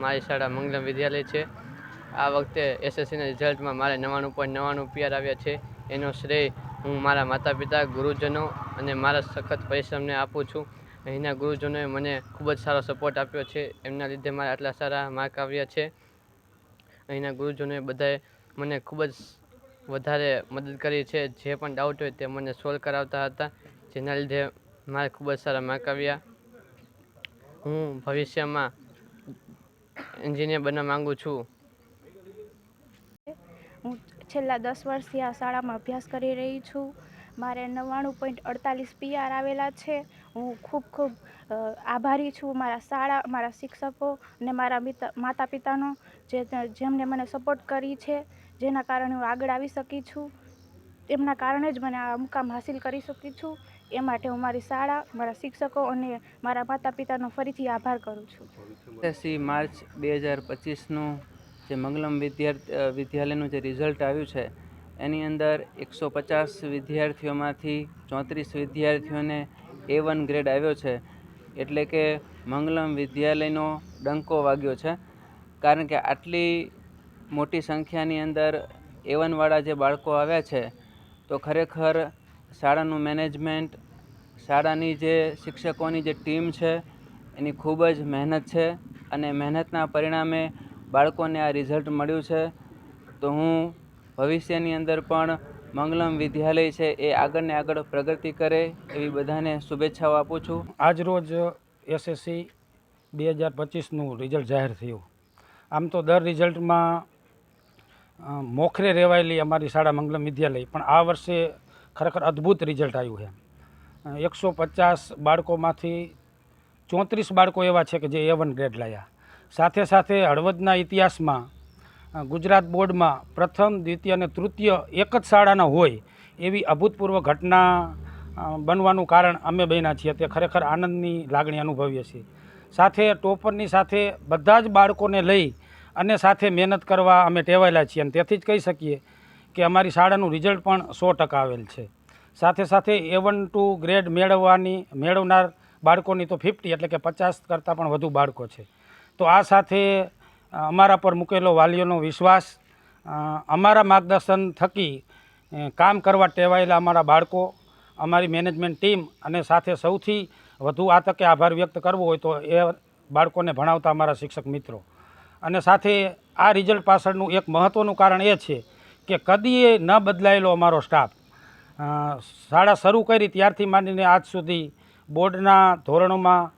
મારી શાળા મંગલમ વિદ્યાલય છે. આ વખતે એસએસસીના રિઝલ્ટમાં મારે નવ્વાણું પોઈન્ટ નવ્વાણું પીઆર આવ્યા છે. એનો શ્રેય હું મારા માતા પિતા ગુરુજનો અને મારા સખત પરિશ્રમને આપું છું. અહીંના ગુરુજનોએ મને ખૂબ જ સારો સપોર્ટ આપ્યો છે. એમના લીધે મારા આટલા સારા માર્ક આવ્યા છે. અહીંના ગુરુજનોએ બધાએ મને ખૂબ જ વધારે મદદ કરી છે. જે પણ ડાઉટ હોય તે મને સોલ્વ કરાવતા હતા, જેના લીધે મારે ખૂબ જ સારા માર્ક આવ્યા. હું ભવિષ્યમાં એન્જિનિયર બનવા માંગુ છું. હું છેલ્લા દસ વર્ષથી આ શાળામાં અભ્યાસ કરી રહી છું. મારે નવ્વાણું પોઈન્ટ અડતાલીસ પીઆર આવેલા છે. હું ખૂબ ખૂબ આભારી છું મારા શાળા, મારા શિક્ષકો અને મારા માતા પિતાનો જે જેમણે મને સપોર્ટ કરી છે, જેના કારણે હું આગળ આવી શકી છું. એમના કારણે જ મને આ મુકામ હાસિલ કરી શકી છું. એ માટે હું મારી શાળા, મારા શિક્ષકો અને મારા માતા પિતાનો ફરીથી આભાર કરું છું. એસી માર્ચ બે હજાર પચીસનું જે મંગલમ વિદ્યાર્થી વિદ્યાલયનું જે રિઝલ્ટ આવ્યું છે, એની અંદર એકસો પચાસ વિદ્યાર્થીઓમાંથી ચોત્રીસ વિદ્યાર્થીઓને એ વન ગ્રેડ આવ્યો છે. એટલે કે મંગલમ વિદ્યાલયનો ડંકો વાગ્યો છે. કારણ કે આટલી મોટી સંખ્યાની અંદર એ વનવાળા જે બાળકો આવ્યા છે તો ખરેખર શાળાનું મેનેજમેન્ટ, શાળાની જે શિક્ષકોની જે ટીમ છે, એની ખૂબ જ મહેનત છે અને મહેનતના પરિણામે બાળકોને આ રિઝલ્ટ મળ્યું છે. તો હું ભવિષ્યની અંદર પણ મંગલમ વિદ્યાલય છે એ આગળને આગળ પ્રગતિ કરે એવી બધાને શુભેચ્છાઓ આપું છું. આજરોજ એસએસસી બે હજાર પચીસનું રિઝલ્ટ જાહેર થયું. આમ તો દર રિઝલ્ટમાં મોખરે રહેવાયેલી અમારી શાળા મંગલમ વિદ્યાલય. પણ આ વર્ષે ખરેખર અદ્ભુત રિઝલ્ટ આવ્યું છે. એકસો પચાસ બાળકોમાંથી ચોત્રીસ બાળકો એવા છે કે જે એ વન ગ્રેડ લાયા. સાથે સાથે હળવદના ઇતિહાસમાં ગુજરાત બોર્ડમાં પ્રથમ, દ્વિતીય અને તૃતીય એક જ શાળાના હોય એવી અભૂતપૂર્વ ઘટના બનવાનું કારણ અમે બન્યા છીએ. તે ખરેખર આનંદની લાગણી અનુભવીએ છીએ. સાથે ટોપરની સાથે બધા જ બાળકોને લઈ અને સાથે મહેનત કરવા અમે ટેવાયેલા છીએ અને તેથી જ કહી શકીએ કે અમારી શાળાનું રિઝલ્ટ પણ સો ટકા આવેલ છે. સાથે સાથે એ વન ટુ ગ્રેડ મેળવવાની, મેળવનાર બાળકોની તો ફિફ્ટી એટલે કે પચાસ કરતાં પણ વધુ બાળકો છે. તો આ સાથે અમારા પર મૂકેલો વાલીઓનો વિશ્વાસ અમારા માર્ગદર્શન થકી કામ કરવા ટેવાયેલા અમારા બાળકો, અમારી મેનેજમેન્ટ ટીમ અને સાથે સૌથી વધુ આ તકે આભાર વ્યક્ત કરવો હોય તો એ બાળકોને ભણાવતા અમારા શિક્ષક મિત્રો. અને સાથે આ રિઝલ્ટ પાછળનું એક મહત્ત્વનું કારણ એ છે કે કદીએ ન બદલાયેલો અમારો સ્ટાફ શાળા શરૂ કરી ત્યારથી માંડીને આજ સુધી બોર્ડના ધોરણોમાં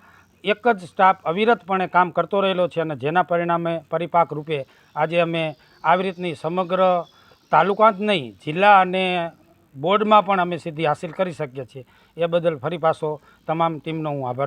એક જ સ્ટાફ અવિરતપણે કામ કરતો રહેલો છે અને જેના પરિણામે પરિપાક રૂપે આજે અમે આવી રીતની સમગ્ર તાલુકા જ નહીં, જિલ્લા અને બોર્ડમાં પણ અમે સિદ્ધિ હાસિલ કરી શકીએ છીએ. એ બદલ ફરી પાછો તમામ ટીમનો હું આભાર